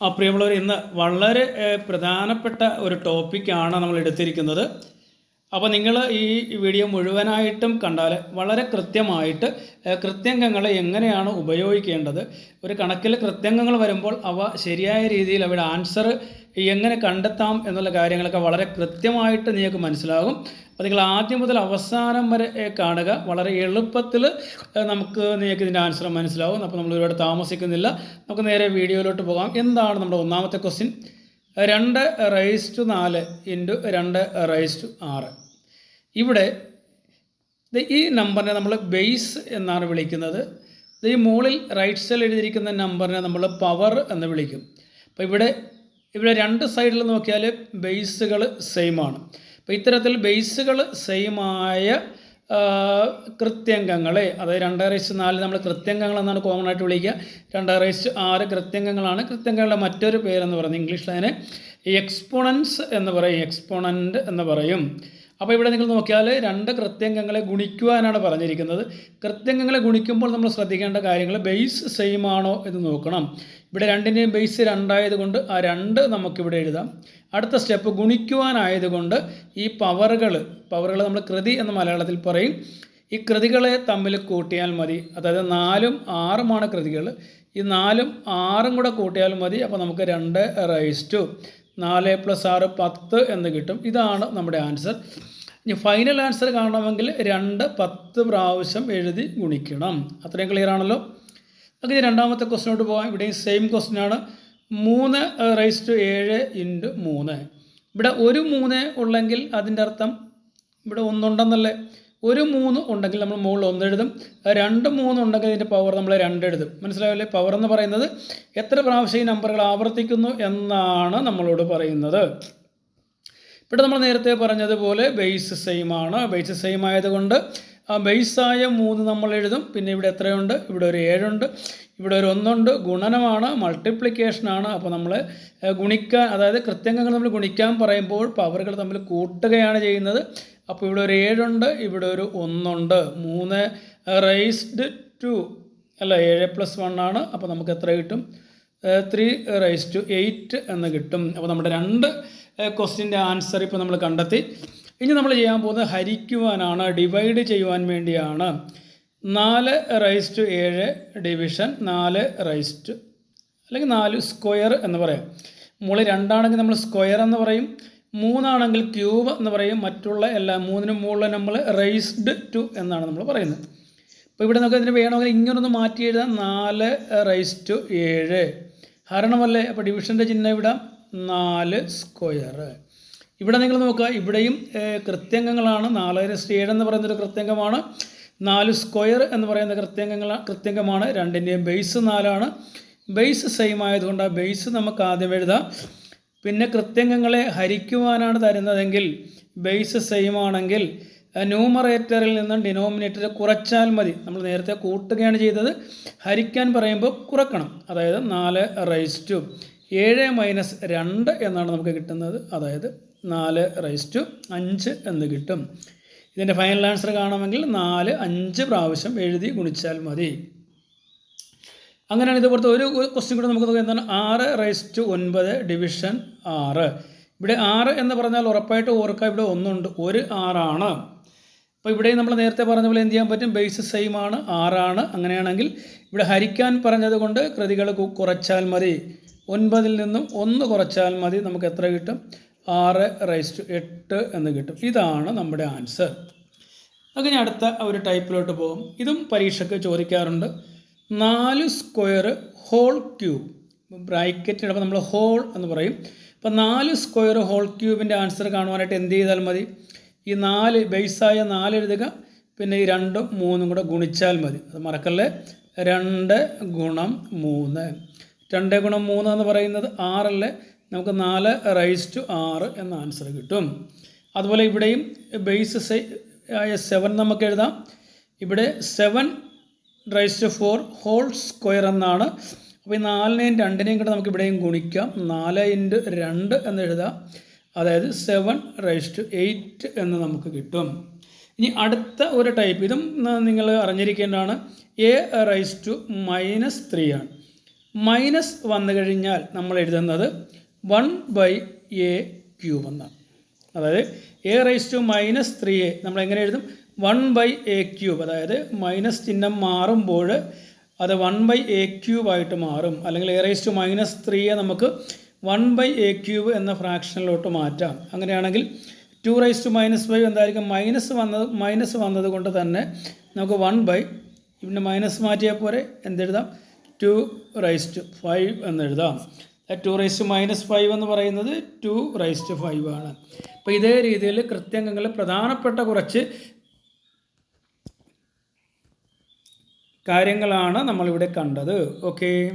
ആ പ്രിയമുള്ളവർ ഇന്ന് വളരെ പ്രധാനപ്പെട്ട ഒരു ടോപ്പിക്കാണ് നമ്മൾ എടുത്തിരിക്കുന്നത്. അപ്പോൾ നിങ്ങൾ ഈ വീഡിയോ മുഴുവനായിട്ടും കണ്ടാൽ വളരെ കൃത്യമായിട്ട് കൃത്യംഗങ്ങൾ എങ്ങനെയാണ് ഉപയോഗിക്കേണ്ടത്? ഒരു കണക്കിൽ കൃത്യംഗങ്ങൾ വരുമ്പോൾ അവ ശരിയായ രീതിയിൽ അവയുടെ ആൻസർ എങ്ങനെ കണ്ടെത്താം എന്നുള്ള കാര്യങ്ങളൊക്കെ വളരെ കൃത്യമായിട്ട് നിങ്ങൾക്ക് മനസ്സിലാകും. അപ്പോൾ നിങ്ങൾ ആദ്യം മുതൽ അവസാനം വരെ കാണുക. വളരെ എളുപ്പത്തിൽ നമുക്ക് നിങ്ങൾക്ക് ഇതിന്റെ ആൻസർ മനസ്സിലാവും. അപ്പോൾ നമ്മൾ ഒരുപാട് താമസിക്കുന്നില്ല. നമുക്ക് നേരെ വീഡിയോയിലോട്ട് പോകാം. എന്താണ് നമ്മുടെ ഒന്നാമത്തെ ക്വസ്റ്റ്യൻ രണ്ട് റൈസ് ടു നാല് ഇന്റു രണ്ട് റൈസ് ടു ആറ്. ഇവിടെ ഈ നമ്പറിനെ നമ്മൾ ബേസ് എന്നാണ് വിളിക്കുന്നത്. ഈ മുകളിൽ റൈറ്റ് സൈഡിൽ എഴുതിയിരിക്കുന്ന നമ്പറിനെ നമ്മൾ പവർ എന്ന് വിളിക്കും. അപ്പോൾ ഇവിടെ ഇവിടെ രണ്ട് സൈഡിൽ നോക്കിയാൽ ബേസുകൾ സെയിം ആണ്. അപ്പോൾ ഇത്തരത്തിൽ ബേസുകൾ സെയിമായ കൃത്യംഗങ്ങളെ അതായത് രണ്ട് റേസ് നാല് നമ്മൾ കൃത്യംഗങ്ങൾ എന്നാണ് കോമൺ ആയിട്ട് വിളിക്കുക. രണ്ട് റേസ് ആറ് കൃത്യംഗങ്ങളാണ്. കൃത്യംഗങ്ങളുടെ മറ്റൊരു പേരെന്ന് പറയുന്നത് ഇംഗ്ലീഷിൽ അതിനെ എക്സ്പോണൻസ് എന്ന് പറയും. എക്സ്പോണന്റ് എന്ന് പറയും. അപ്പോൾ ഇവിടെ നിങ്ങൾ നോക്കിയാൽ രണ്ട് കൃത്യംഗങ്ങളെ ഗുണിക്കുവാനാണ് പറഞ്ഞിരിക്കുന്നത്. കൃത്യംഗങ്ങളെ ഗുണിക്കുമ്പോൾ നമ്മൾ ശ്രദ്ധിക്കേണ്ട കാര്യങ്ങൾ ബേസ് സെയിം ആണോ എന്ന് നോക്കണം. ഇവിടെ രണ്ടിന്റെയും ബേസ് രണ്ടായത് കൊണ്ട് ആ രണ്ട് നമുക്കിവിടെ എഴുതാം. അടുത്ത സ്റ്റെപ്പ് ഗുണിക്കുവാനായതുകൊണ്ട് ഈ പവറുകൾ പവറുകൾ നമ്മൾ കൃതി എന്ന് മലയാളത്തിൽ പറയും. ഈ കൃതികളെ തമ്മിൽ കൂട്ടിയാൽ മതി. അതായത് നാലും ആറുമാണ് കൃതികൾ. ഈ നാലും ആറും കൂടെ കൂട്ടിയാൽ മതി. അപ്പോൾ നമുക്ക് രണ്ട് റൈസ് ടു നാല് പ്ലസ് ആറ് പത്ത് എന്ന് കിട്ടും. ഇതാണ് നമ്മുടെ ആൻസർ ഇനി ഫൈനൽ ആൻസർ കാണണമെങ്കിൽ രണ്ട് പത്ത് പ്രാവശ്യം എഴുതി ഗുണിക്കണം. അത്രയും ക്ലിയർ ആണല്ലോ? ഇനി രണ്ടാമത്തെ ക്വസ്റ്റിനോട്ട് പോകാം ഇവിടെയും സെയിം ക്വസ്റ്റ്യൻ ആണ്. മൂന്ന് റൈസ് ടു ഏഴ് ഇന്റു മൂന്ന്. ഇവിടെ ഒരു മൂന്ന് ഉള്ളെങ്കിൽ അതിന്റെ അർത്ഥം ഇവിടെ ഒന്നുണ്ടെന്നല്ലേ? ഒരു മൂന്ന് ഉണ്ടെങ്കിൽ നമ്മൾ മുകളിൽ ഒന്ന് എഴുതും. രണ്ട് മൂന്ന് ഉണ്ടെങ്കിൽ ഇതിന്റെ പവർ നമ്മൾ രണ്ട് എഴുതും. മനസ്സിലാവില്ലേ പവർ എന്ന് പറയുന്നത് എത്ര പ്രാവശ്യം ഈ നമ്പറുകൾ ആവർത്തിക്കുന്നു എന്നാണ് നമ്മളോട് പറയുന്നത്. ഇവിടെ നമ്മൾ നേരത്തെ പറഞ്ഞതുപോലെ ബേസ് സെയിം ആണ്. ബേസ് സെയിം ആയതുകൊണ്ട് ആ ബേസായ മൂന്ന് നമ്മൾ എഴുതും. പിന്നെ ഇവിടെ എത്രയുണ്ട്? ഇവിടെ ഒരു ഏഴുണ്ട്. ഇവിടെ ഒരു ഒന്നുണ്ട്. ഗുണനമാണ് മൾട്ടിപ്ലിക്കേഷനാണ് അപ്പോൾ നമ്മൾ ഗുണിക്കാൻ അതായത് കൃത്യങ്ങൾ നമ്മൾ ഗുണിക്കാൻ പറയുമ്പോൾ പവറുകൾ തമ്മിൽ കൂട്ടുകയാണ് ചെയ്യുന്നത്. അപ്പോൾ ഇവിടെ ഒരു ഏഴുണ്ട് ഇവിടെ ഒരു ഒന്നുണ്ട്. മൂന്ന് റൈസ്ഡ് ടു അല്ല ഏഴ് പ്ലസ് വൺ ആണ്. അപ്പോൾ നമുക്ക് എത്ര കിട്ടും? ത്രീ റൈസ് ടു എയ്റ്റ് എന്ന് കിട്ടും. അപ്പോൾ നമ്മുടെ രണ്ട് ക്വസ്റ്റിന്റെ ആൻസർ ഇപ്പോൾ നമ്മൾ കണ്ടെത്തി. ഇനി നമ്മൾ ചെയ്യാൻ പോകുന്നത് ഹരിക്കുവാനാണ് ഡിവൈഡ് ചെയ്യുവാൻ വേണ്ടിയാണ്. നാല് റൈസ് ടു ഏഴ് ഡിവിഷൻ നാല് റൈസ് ടു അല്ലെങ്കിൽ നാല് സ്ക്വയർ എന്ന് പറയാം. മുകളിൽ രണ്ടാണെങ്കിൽ നമ്മൾ സ്ക്വയർ എന്ന് പറയും മൂന്നാണെങ്കിൽ ക്യൂബ് എന്ന് പറയും മറ്റുള്ള എല്ലാ മൂന്നിനും മുകളിൽ നമ്മൾ റൈസ്ഡ് ടു എന്നാണ് നമ്മൾ പറയുന്നത്. അപ്പോൾ ഇവിടെ നമുക്ക് ഇതിന് വേണമെങ്കിൽ ഇങ്ങനൊന്ന് മാറ്റി എഴുതാം. നാല് റൈസ് ടു ഏഴ്. ഹരണമല്ലേ? അപ്പോൾ ഡിവിഷന്റെ ചിഹ്നം ഇവിടാം. നാല് സ്ക്വയർ ഇവിടെ നിങ്ങൾ നോക്കുക ഇവിടെയും കൃത്യംഗങ്ങളാണ്. നാല് റൈസ് ഏഴ് എന്ന് പറയുന്നൊരു കൃത്യംഗമാണ്. നാല് സ്ക്വയർ എന്ന് പറയുന്ന കൃത്യംഗങ്ങൾ കൃത്യംഗമാണ്. രണ്ടിന്റെയും ബേസ് നാലാണ്. ബേസ് സെയിം ആയതുകൊണ്ട് ആ ബേസ് നമുക്ക് ആദ്യം എഴുതാം. പിന്നെ കൃത്യംഗങ്ങളെ ഹരിക്കുവാനാണ് തരുന്നതെങ്കിൽ ബേസ് സെയിം ആണെങ്കിൽ ന്യൂമറേറ്ററിൽ നിന്നും ഡിനോമിനേറ്റർ കുറച്ചാൽ മതി. നമ്മൾ നേരത്തെ കൂട്ടുകയാണ് ചെയ്തത്. ഹരിക്കാൻ പറയുമ്പോൾ കുറക്കണം. അതായത് നാല് റൈസ് ടു ഏഴ് മൈനസ് രണ്ട് എന്നാണ് നമുക്ക് കിട്ടുന്നത്. അതായത് നാല് റൈസ് ടു അഞ്ച് എന്ന് കിട്ടും. ഇതിന്റെ ഫൈനൽ ആൻസർ കാണുമെങ്കിൽ നാല് അഞ്ച് പ്രാവശ്യം എഴുതി ഗുണിച്ചാൽ മതി. അങ്ങനെയാണ് ഇതുപോലത്തെ ഒരു ക്വസ്റ്റ്യൻ കൂടെ നമുക്ക് എന്താണ്? ആറ് റൈസ് ടു ഒൻപത് ഡിവിഷൻ ആറ്. ഇവിടെ ആറ് എന്ന് പറഞ്ഞാൽ ഉറപ്പായിട്ട് ഓർക്കുക ഇവിടെ ഒന്നുണ്ട്. ഒരു ആറാണ്. അപ്പോൾ ഇവിടെ നമ്മൾ നേരത്തെ പറഞ്ഞ പോലെ എന്ത് ചെയ്യാൻ പറ്റും? ബേസ് സെയിം ആണ് ആറാണ്. അങ്ങനെയാണെങ്കിൽ ഇവിടെ ഹരിക്കാൻ പറഞ്ഞത് കൊണ്ട് കൃതികൾ കുറച്ചാൽ മതി. ഒൻപതിൽ നിന്നും ഒന്ന് കുറച്ചാൽ മതി. നമുക്ക് എത്ര കിട്ടും? ആറ് റൈസ് ടു എട്ട് എന്ന് കിട്ടും. ഇതാണ് നമ്മുടെ ആൻസർ അത് ഞാൻ അടുത്ത ഒരു ടൈപ്പിലോട്ട് പോകും ഇതും പരീക്ഷയ്ക്ക് ചോദിക്കാറുണ്ട്. നാല് സ്ക്വയർ ഹോൾ ക്യൂബ് ബ്രാക്കറ്റ് ഇടുമ്പോൾ നമ്മൾ ഹോൾ എന്ന് പറയും. അപ്പോൾ നാല് സ്ക്വയർ ഹോൾ ക്യൂബിന്റെ ആൻസർ കാണുവാനായിട്ട് എന്ത് ചെയ്താൽ മതി? ഈ നാല് ബേസായ നാല് എഴുതുക. പിന്നെ ഈ രണ്ടും മൂന്നും കൂടെ ഗുണിച്ചാൽ മതി. അത് മറക്കല്ലേ? രണ്ട് ഗുണം മൂന്ന്. രണ്ട് ഗുണം മൂന്ന് എന്ന് പറയുന്നത് ആറല്ലേ? നമുക്ക് നാല് റൈസ് ടു ആറ് എന്ന ആൻസർ കിട്ടും. അതുപോലെ ഇവിടെയും ബേസ് ആയ സെവൻ നമുക്ക് എഴുതാം. ഇവിടെ seven raise to four whole square എന്നാണ്. അപ്പോൾ ഈ നാലിനെയും രണ്ടിനെയും കൂടെ നമുക്ക് ഇവിടെയും ഗുണിക്കാം. നാല് ഇന്റു രണ്ട് എന്ന് എഴുതാം. അതായത് സെവൻ റൈസ് ടു എയ്റ്റ് എന്ന് നമുക്ക് കിട്ടും. ഇനി അടുത്ത ഒരു ടൈപ്പ് ഇതും നിങ്ങൾ അറിഞ്ഞിരിക്കേണ്ടതാണ്. A raise to minus three ആണ്. മൈനസ് വന്നു കഴിഞ്ഞാൽ നമ്മൾ എഴുതുന്നത് വൺ ബൈ എ ക്യൂബ് എന്നാണ് അതായത് a raise to minus three a. നമ്മൾ എങ്ങനെ എഴുതും? One by a cube. അതായത് മൈനസ് ചിഹ്നം മാറുമ്പോൾ അത് വൺ ബൈ എ ക്യൂബ് ആയിട്ട് മാറും. അല്ലെങ്കിൽ എ റൈസ് ടു മൈനസ് ത്രീയെ നമുക്ക് വൺ ബൈ എ ക്യൂബ് എന്ന ഫ്രാക്ഷനിലോട്ട് മാറ്റാം. അങ്ങനെയാണെങ്കിൽ two raise to minus five എന്തായിരിക്കും? മൈനസ് വന്നത് മൈനസ് വന്നത് കൊണ്ട് തന്നെ നമുക്ക് വൺ ബൈ പിന്നെ മൈനസ് മാറ്റിയാൽ പോരെ? എന്തെഴുതാം? ടു റൈസ് ടു ഫൈവ് എന്നെഴുതാം two raise to minus five എന്ന് പറയുന്നത് ടു റൈസ് ടു ഫൈവ് ആണ്. അപ്പോൾ ഇതേ രീതിയിൽ കൃത്യങ്ങളിൽ പ്രധാനപ്പെട്ട കുറച്ച് കാര്യങ്ങളാണ് നമ്മളിവിടെ കണ്ടത്. ഓക്കേ